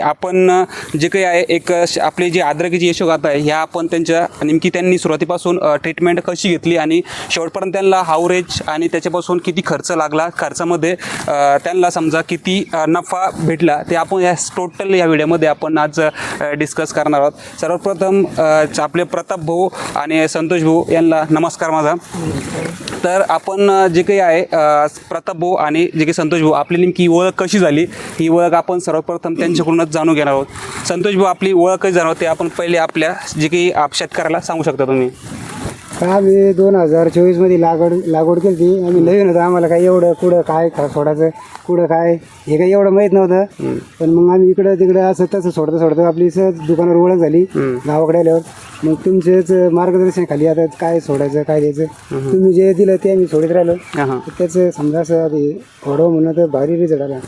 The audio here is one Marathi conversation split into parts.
आपण जे काही आहे एक आपले श- आपली जी आद्रकीची यशोगाथा आहे ह्या आपण त्यांच्या नेमकी त्यांनी सुरुवातीपासून ट्रीटमेंट कशी घेतली आणि शेवटपर्यंत त्यांना हावरेज आणि त्याच्यापासून किती खर्च लागला खर्चामध्ये त्यांना समजा किती नफा भेटला ते आपण या टोटल या व्हिडिओमध्ये आपण आज डिस्कस करणार आहोत. सर्वप्रथम च- आपले प्रताप भाऊ आणि संतोष भाऊ यांना नमस्कार माझा. तर आपण जे काही आहे प्रताप भाऊ आणि जे काही संतोष भाऊ आपली नेमकी ओळख कशी झाली? ही ओळख आपण सर्वप्रथम त्यांच्याकडूनच जाणून घेणार आहोत. संतोष भाऊ आपली ओळख कशी ते आपण पहिले आपल्या जे काही आप शेतकऱ्याला सांगू शकता तुम्ही. का आम्ही दोन हजार चोवीसमध्ये लागवड लागवड केली ती आम्ही नवीन होतो आम्हाला काय एवढं कुठं काय खा सोडायचं कुठं काय? हे काही एवढं माहीत नव्हतं. पण मग आम्ही इकडं तिकडं असं तसं सोडतं सोडतं आपली सहज दुकानावर ओळख झाली गावाकडे आल्यावर. मग तुमचेच मार्गदर्शन खाली आता काय सोडायचं काय द्यायचं? तुम्ही जे दिलं ते आम्ही सोडत राहिलो. त्याचं समजा असं आधी थोडं म्हणलं तर भारी रिझल्ट आला.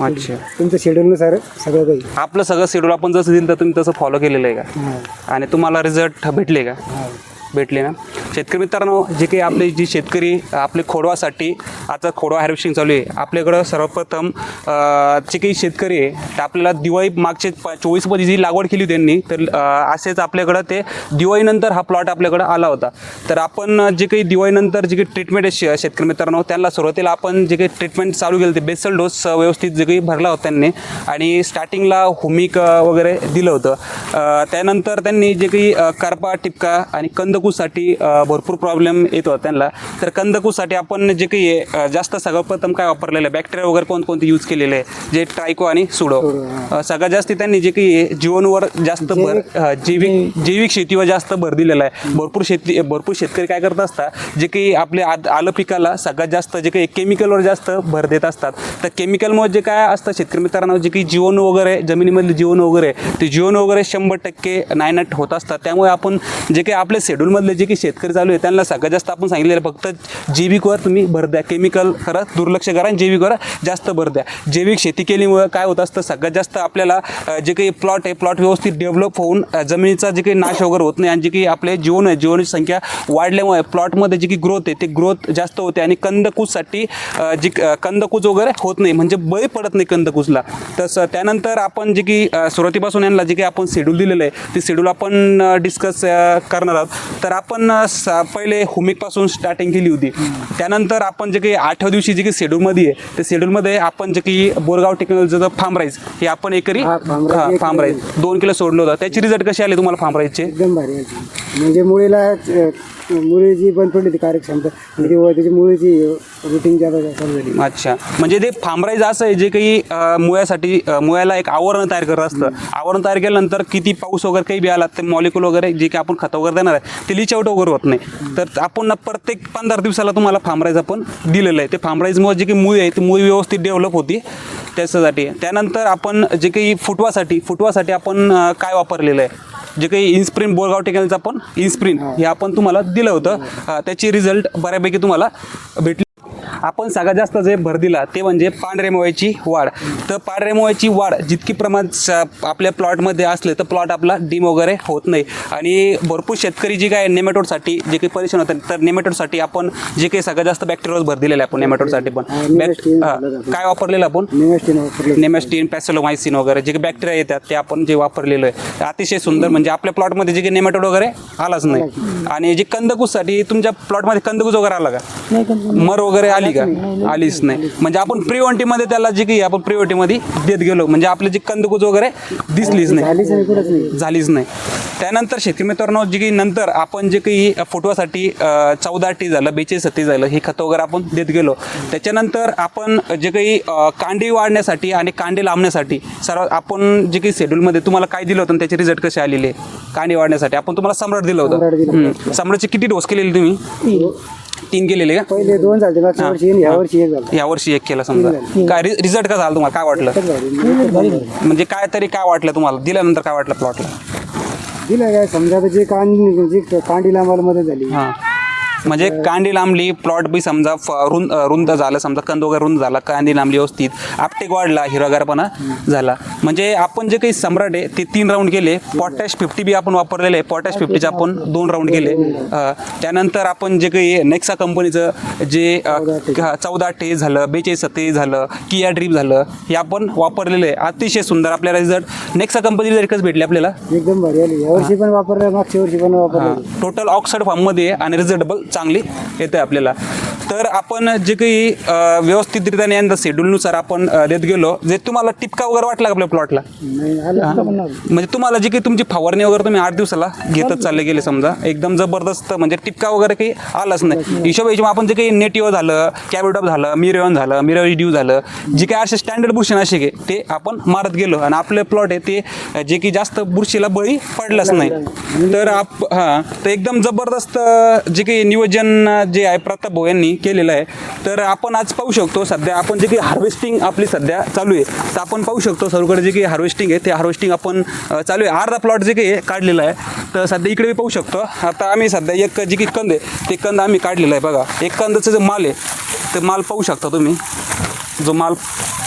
अच्छा. तुमचं शेड्यूलनुसार सगळं काही. आपलं सगळं शेड्यूल आपण जसं दिलं तर तुम्ही तसं फॉलो केलेलं आहे का? आणि तुम्हाला रिझल्ट भेटले का? भेटले ना. शेतकरी मित्रांनो जे काही आपले जी शेतकरी आपले खोडवासाठी आता खोडवा हार्वेस्टिंग चालू आहे. आपल्याकडं सर्वप्रथम जे काही शेतकरी आहे ते आपल्याला दिवाळी मागचे चोवीसमध्ये जी लागवड केली त्यांनी तर असेच आपल्याकडं ते दिवाळीनंतर हा प्लॉट आपल्याकडं आला होता. तर आपण जे काही दिवाळीनंतर जे काही ट्रीटमेंट आहे शेतकरी मित्रांनो त्यांना सुरुवातीला आपण जे काही ट्रीटमेंट चालू केलं ते बेसल डोस व्यवस्थित जे काही भरला होता त्यांनी आणि स्टार्टिंगला हुमिक वगैरे दिलं होतं. त्यानंतर त्यांनी जे काही करपा टिपका आणि कंद कंदकूसाठी भरपूर प्रॉब्लेम येत त्यांना. तर कंदकूसाठी आपण जे काही आहे, जास्त सर्वप्रथम काय वापरलेलं आहे? बॅक्टेरिया वगैरे कोणकोणते यूज केलेले आहे? जे ट्रायको आणि सुडो सगळ्यात जास्त त्यांनी जे काही आहे, जीवनवर जास्त भर जैविक जैविक शेतीवर जास्त भर दिलेला आहे. भरपूर शेती भरपूर शेतकरी काय करत असतात? जे काही आपले आलं पिकाला सगळ्यात जास्त जे काही केमिकलवर जास्त भर देत असतात. तर केमिकलमुळे जे काय असतं शेतकरी मित्रांनो जे काही जीवन वगैरे जमिनीमधले जीवन वगैरे ते जीवन वगैरे शंभर टक्के नायनाट होत असतात. त्यामुळे आपण जे काही आपल्या मधले जे काही शेतकरी चालू आहे त्यांना सगळ्यात जास्त आपण सांगितलेलं आहे, फक्त जैविकवर तुम्ही भर द्या. केमिकल करा दुर्लक्ष करा आणि जैविकवर जास्त भर द्या. जैविक शेती केल्यामुळे काय होत असतं सगळ्यात जास्त आपल्याला जे काही प्लॉट आहे प्लॉट व्यवस्थित डेव्हलप होऊन जमिनीचा जे काही नाश वगैरे होत नाही आणि जे काही आपले जीवन आहे जीवनाची संख्या वाढल्यामुळे प्लॉटमध्ये जी की ग्रोथ आहे ते ग्रोथ जास्त होते आणि कंदकूजसाठी जी कंदकूज वगैरे होत नाही म्हणजे बळी पडत नाही कंदकूजला तसं त्यानंतर आपण जे की सुरुवातीपासून यांना जे काही आपण शेड्यूल दिलेलं आहे ते शेड्यूल आपण डिस्कस करणार आहोत. तर आपण स- पहिले हुमिकपासून स्टार्टिंग केली होती. त्यानंतर आपण जे काही आठव्या दिवशी जे काही शेड्यूलमध्ये आहे त्या शेड्यूलमध्ये आपण जे काही बोरगाव टेक्नॉलॉजीचं फार्म राईस हे आपण एकरी फार्म राईस दोन किलो सोडलं होतं. त्याचे रिझल्ट कसे आले तुम्हाला फार्म राईसचे एकदम भारी. म्हणजे मुळीला अ, मुळीची बंद पडली ती कार्यक्षमता ती व- त्याची मुळीची रुटीन जादा झाली. अच्छा. म्हणजे ते फार्मराईज असं आहे जे काही मुळ्यासाठी मुळ्याला एक आवरण तयार करत असतं. आवरण तयार केल्यानंतर किती पाऊस वगैरे काही बी आला ते मॉलिक्युल वगैरे जे काही आपण खतं वगैरे देणार आहे ते लिचआउट वगैरे होत नाही. तर आपण ना प्रत्येक पंधरा दिवसाला तुम्हाला फार्मराईज आपण दिलेलं आहे. ते फार्मराईजमुळे जे काही मुळी आहे ती मुळी व्यवस्थित डेव्हलप होती त्याच्यासाठी. त्यानंतर आपण जे काही फुटवासाठी फुटवासाठी आपण काय वापरलेलं आहे? जे काही इन्स्प्रिन बोरगाव टेक्नॉलॉजीचं आपण इन्स्प्रिन हे आपण तुम्हाला दिलं होतं. त्याची रिझल्ट बऱ्यापैकी तुम्हाला भेटली आपण सगळ्यात जास्त जे भर दिला ते म्हणजे पांढरे मोळ्याची वाढ. तर पांढरे मोळ्याची वाढ जितकी प्रमाणात आपल्या प्लॉटमध्ये असले तर प्लॉट आपला डिम वगैरे होत नाही. आणि भरपूर शेतकरी जे काय नेमॅटोडसाठी जे काही परेशान होतात तर नेमॅटोडसाठी आपण जे काही सगळ्यात जास्त बॅक्टेरियाज भर दिलेले आहे आपण नेमॅटोडसाठी पण. काय वापरलेलं आपण? नेमॅस्टीन पॅसेलोमायसिन वगैरे जे काही बॅक्टेरिया येतात ते आपण जे वापरलेलं आहे. अतिशय सुंदर म्हणजे आपल्या प्लॉटमध्ये जे काही नेमॅटोड वगैरे आलाच नाही. आणि जे कंदकूजसाठी तुमच्या प्लॉटमध्ये कंदकूज वगैरे आला का? मर वगैरे आली का? आलीच नाही. म्हणजे आपण प्रिओंटीमध्ये त्याला जे काही आपण प्रिओंटीमध्ये देत गेलो म्हणजे आपले जे कंदकूज वगैरे दिसलीच नाही. झालीच नाही. त्यानंतर शेतकरी मित्रांनो जे काही नंतर आपण जे काही फुटवासाठी चौदा टी झालं बेचाळीस सत्तीस झालं हे खतं वगैरे आपण देत गेलो. त्याच्यानंतर आपण जे काही कांडी वाढण्यासाठी आणि कांडे लांबण्यासाठी सर्व आपण जे काही शेड्यूलमध्ये तुम्हाला काय दिलं होतं त्याचे रिझल्ट कसे आलेले? कांडी वाढण्यासाठी. आपण तुम्हाला सम्राट दिलं होतं. सम्राटचे किती डोस केलेले तुम्ही? तीन केलेले का? पहिले दोन झाले मागच्या वर्षी एक झालं. या वर्षी एक केला समजा. काय रिझल्ट का झाला तुम्हाला? काय वाटलं. म्हणजे काय तरी काय वाटलं तुम्हाला? दिल्यानंतर काय वाटलं प्लॉटला दिलं काय समजा आता जे कांडी जे कांडीला आम्हाला मदत झाली. हां. म्हणजे कांडी लांबली प्लॉट बी समजा फ- रुंद रुंद झालं समजा कंद वगैरे रुंद झाला कांदी लांबली व्यवस्थित आपटेक वाढला हिरवागारपणा झाला. म्हणजे आपण जे काही सम्राट आहे ते तीन राऊंड गेले पोटॅश फिफ्टी बी आपण वापरलेले आहे पोटॅश फिफ्टीचे आपण दोन राऊंड गेले. अ, त्यानंतर आपण जे काही नेक्सा कंपनीचं जे चौदा अठ्ठेचाळीस झालं बेचाळीस सत्तेचाळीस झालं किया ड्रीप झालं हे आपण वापरलेलं आहे. अतिशय सुंदर आपल्याला रिझल्ट नेक्सा कंपनीचे रिझल्ट भेटले आपल्याला. एकदम भारी आली. यावर्षी पण वापरलं मागच्या वर्षी पण वापरलं. टोटल ऑक्साईड फॉर्ममध्ये आणि रिझल्टेबल चांगली येते आपल्याला. तर आपण जे काही व्यवस्थितरित्याने यंदा शेड्यूलनुसार आपण देत गेलो जे तुम्हाला टिपका वगैरे वाटला का आपल्या प्लॉटला. म्हणजे तुम्हाला जे काही तुमची फवारणी वगैरे तुम्ही आठ दिवसाला घेतच चालले गेले समजा एकदम जबरदस्त म्हणजे टिपका वगैरे काही आलाच नाही. हिशोब हिशोब आपण जे काही नेटिव्ह झालं कॅबिडॉप झालं मिरवन झालं मिरवी ड्यू झालं जे काही असे स्टँडर्ड बुरशी नाशिक आहे ते आपण मारत गेलो. आणि आपले प्लॉट आहे ते जे की जास्त बुरशीला बळी पडलाच नाही. तर आप हां तर एकदम जबरदस्त जे काही नियोजन जे आहे प्रताप भाऊ यांनी केलेलं आहे. तर आपण आज पाहू शकतो सध्या आपण जे काही हार्वेस्टिंग आपली सध्या चालू आहे तर आपण पाहू शकतो सर्वकडे जे काही हार्वेस्टिंग आहे ते हार्वेस्टिंग आपण चालू आहे. अर्धा प्लॉट जे काही काढलेला आहे तर सध्या इकडे पाहू शकतो. आता आम्ही सध्या एक जे की कंद आहे ते कंद आम्ही काढलेला आहे बघा. एक कंदाचं जे माल आहे ते माल पाहू शकता तुम्ही. जो माल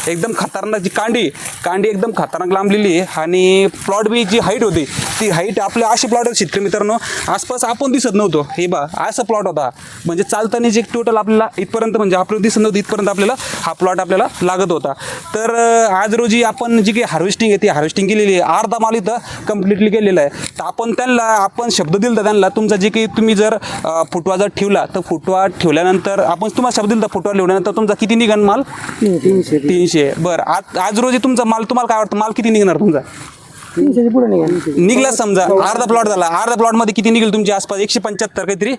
एकदम खतरनाक जी कांडी कांडी एकदम खतरनाक लांबलेली आहे आणि प्लॉट बी जी हाईट होती ती हाईट आपल्या अशी प्लॉट होते शेतकरी मित्रांनो आसपास आपण दिसत नव्हतो. हे बा असा प्लॉट होता. म्हणजे चालताना जे टोटल आपल्याला इथपर्यंत म्हणजे आपल्याला दिसत नव्हतं इथपर्यंत आपल्याला हा प्लॉट आपल्याला लागत होता. तर आज रोजी आपण जी काही हार्वेस्टिंग आहे ती हार्वेस्टिंग केलेली आहे. अर्धा माल इथं कम्प्लिटली केलेला आहे. तर आपण त्यांना आपण शब्द दिला त्यांना तुमचा जे काही तुम्ही जर फुटवा जर ठेवला तर फुटवा ठेवल्यानंतर आपण तुम्हाला शब्द दिला फुटवा ठेवल्यानंतर तुमचा किती निघन माल? तीन- तीनशे. तीनशे बरं आज आज रोजी तुमचा माल तुम्हाला काय वाटतं माल किती निघणार तुमचा? पुढे निघला. समजा अर्धा प्लॉट झाला. अर्धा प्लॉटमध्ये किती निघेल तुमच्या आसपास? एकशे पंच्याहत्तर काहीतरी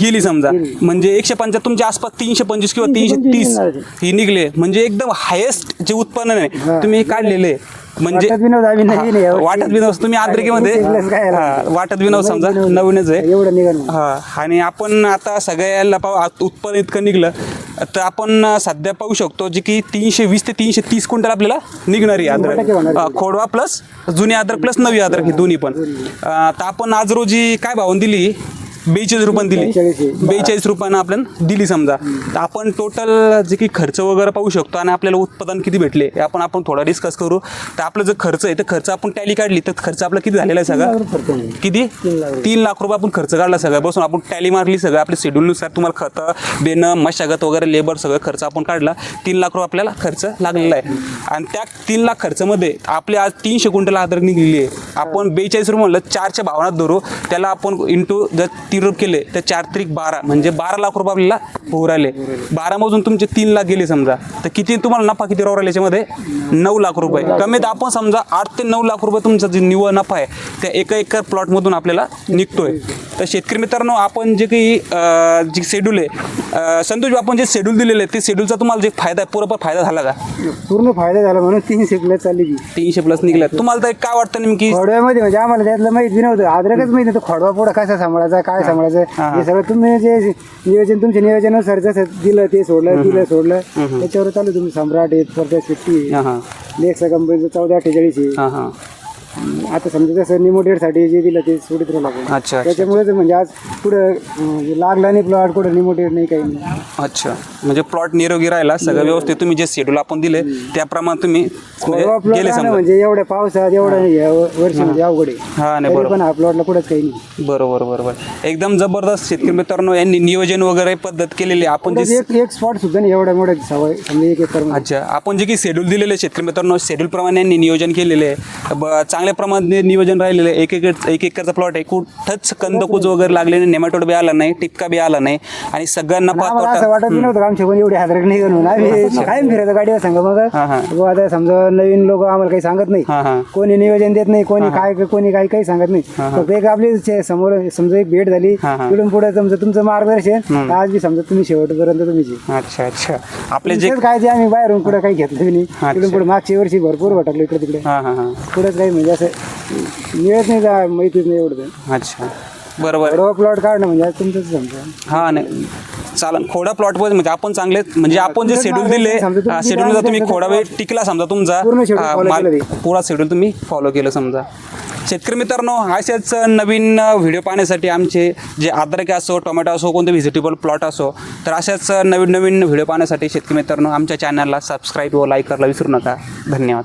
गेली समजा. म्हणजे एकशे पंच्याहत्तर तुमच्या आसपास तीनशे पंचवीस किंवा तीनशे तीस ही निघले. म्हणजे एकदम हायेस्ट जे उत्पन्न आहे तुम्ही काढलेले. म्हणजे वाटत आम्ही नवीन आहे यावर्षी. वाटत विनोद तुम्ही आद्रिकेमध्ये? काय? हा, वाटत विनोद समजा नवीनच आहे. एवढं निघाल हा आणि आपण आता सगळ्याला पाहू आत- उत्पन्न इतकं निघलं तर आपण अं, सध्या पाहू शकतो जे की तीनशे वीस ते तीनशे तीस क्विंटल आपल्याला निघणारी टक्के अद्रक होणार अं, खोडवा प्लस जुनी अद्रक प्लस नवी अद्रक ही दोन्ही पण. अं, तर आपण आज रोजी काय भावून दिली? बेचाळीस रुपयानं दिली. बेचाळीस रुपयानं आपल्याला दिली समजा. तर आपण टोटल जे की खर्च वगैरे पाहू शकतो आणि आपल्याला उत्पादन किती भेटले हे आपण आपण थोडा डिस्कस करू. तर आपलं जे खर्च आहे ते खर्च आपण टॅली काढली तर खर्च आपला किती झालेला आहे सगळा. किती? तीन लाख रुपये. आपण खर्च काढला सगळं. बसून आपण टॅली मारली सगळं आपल्या शेड्यूलनुसार तुम्हाला खतं बेनं मशागत वगैरे लेबर सगळं खर्च आपण काढला. तीन लाख रुपये आपल्याला खर्च लागलेला आहे. आणि त्या तीन लाख खर्चामध्ये आपले आज तीनशे क्विंटल अद्रक निघलेली आहे. आपण बेचाळीस रुपये म्हणलं चारच्या भावनात धरू. त्याला आपण इंटू जर तीन रुपये केले तर चार त्रिक बारा म्हणजे बारा लाख रुपये आपल्याला होऊ राहिले. बारामधून तुमचे तीन लाख गेले समजा. तर किती तुम्हाला नफा किती राहू राहिला याच्यामध्ये? नऊ लाख रुपये. कमीत आपण समजा आठ ते नऊ लाख रुपये तुमचा जे निव्वळ नफा आहे त्या एका एकर प्लॉटमधून आपल्याला निघतोय. तर शेतकरी मित्रांनो आपण जे काही जे शेड्यूल आहे संतोष आपण जे शेड्यूल दिलेलं आहे ते शेड्यूलचा तुम्हाला जे फायदा आहे पुरेपूर फायदा झाला का? पूर्ण फायदा झाला म्हणून तीनशे प्लस चालली ती. तीनशे प्लस निघला तुम्हाला तर काय वाटतं नेमकी? खोडव्यामध्ये म्हणजे आम्हाला त्यातलं माहीत नव्हतं. आद्रकच माहीत नव्हतं. खोडवा पुढं कसा सांभाळायचा काय सांभाळायचं? हा. सगळं तुम्ही जे नियोजन तुमच्या नियोजनानुसार जसं दिलं ते सोडलं दिलं सोडलं. त्याच्यावर चालू तुम्ही सम्राट आहेत परत फिफ्टी हां. नेक्स्ट कंपनीचं चौदा अठ्ठेचाळीस आहे. हां हां. आता समजा जसं निमोटेडसाठी जे दिलं ते सोडित राहिलं आपण. अच्छा अच्छा. त्याच्यामुळेच म्हणजे आज पुढं अं, लागला नाही प्लॉट कुठं निमोटेड नाही काही नाही. अच्छा. म्हणजे प्लॉट निरोगी राहिला सगळं व्यवस्थित. तुम्ही जे शेड्यूल आपण दिले त्याप्रमाणे तुम्ही म्हणजे प्लॉट गेले समजा. म्हणजे एवढ्या पावसात एवढं या वर्षी म्हणजे अवघड आहे. हा नाही तरी बरोबर. पण हा प्लॉटला कुठंच काही नाही. बरोबर बरोबर. एकदम जबरदस्त शेतकरी मित्रांनो यांनी नियोजन वगैरे पद्धत केलेली आहे. आपण जे एक एक स्पॉट सुद्धा नाही एवढ्या मोठ्या सवय समजा एक एकर. अच्छा. आपण जे काही शेड्यूल दिलेले आहे शेतकरी मित्रांनो शेड्यूल प्रमाणे यांनी नियोजन केलेले आहे. ब- चांगल्या प्रमाणात नियोजन राहिलेलं आहे. एक एक एक एकरचा प्लॉट आहे. कुठंच कंदकूज वगैरे लागले नाही. नेमॅटोड बी आला नाही. टिपका बी आला नाही. आणि सगळ्यांना आम्हाला असं वाटत बी नव्हतं. आमच्या पण एवढे हादरक नाही म्हणून. आम्ही कायम फिरायचं गाडीवर सांगा मग हा, हा. बुवा आता समजा नवीन लोक आम्हाला काही सांगत नाही. हां कोणी नियोजन देत नाही कोणी काय कोणी काही काही सांगत नाही. फक्त एक आपली चे- समोर समजा एक भेट झाली. हा, हा. तिकडून पुढे समजा तुमचं मार्गदर्शन. आज बी समजा तुम्ही शेवटपर्यंत तुम्हीच आहे. अच्छा अच्छा. आपले जे काय ते आम्ही बाहेरून कुठं काही घेतलं बी नाही. तिकडून पुढे मागच्या वर्षी भरपूर भटकलो इकडे तिकडे. हां हां हां. पुढेच काही म्हणजे असं मिळत नाही का माहितीच नाही एवढं अच्छा. बरोबर. प्लॉट काढणं म्हणजे आज तुमचंच समजा. हा नाही. चालन खोडा प्लॉट म्हणजे आपण चांगले म्हणजे आपण जे शेड्यूल दिले समजा तुम्ही खोडा वेळ टिकला समजा तुमचा. पूर्ण schedule हा, follow माल- केलं पुरा शेड्यूल तुम्ही फॉलो केलं समजा. शेतकरी मित्रांनो असेच नवीन व्हिडिओ पाहण्यासाठी आमचे जे अद्रक असो टोमॅटो असो कोणते व्हिजिटेबल प्लॉट असो तर अशाच नवीन नवीन व्हिडिओ पाहण्यासाठी शेतकरी मित्रांनो आमच्या चॅनलला सबस्क्राईब व लाईक करायला विसरू नका. धन्यवाद.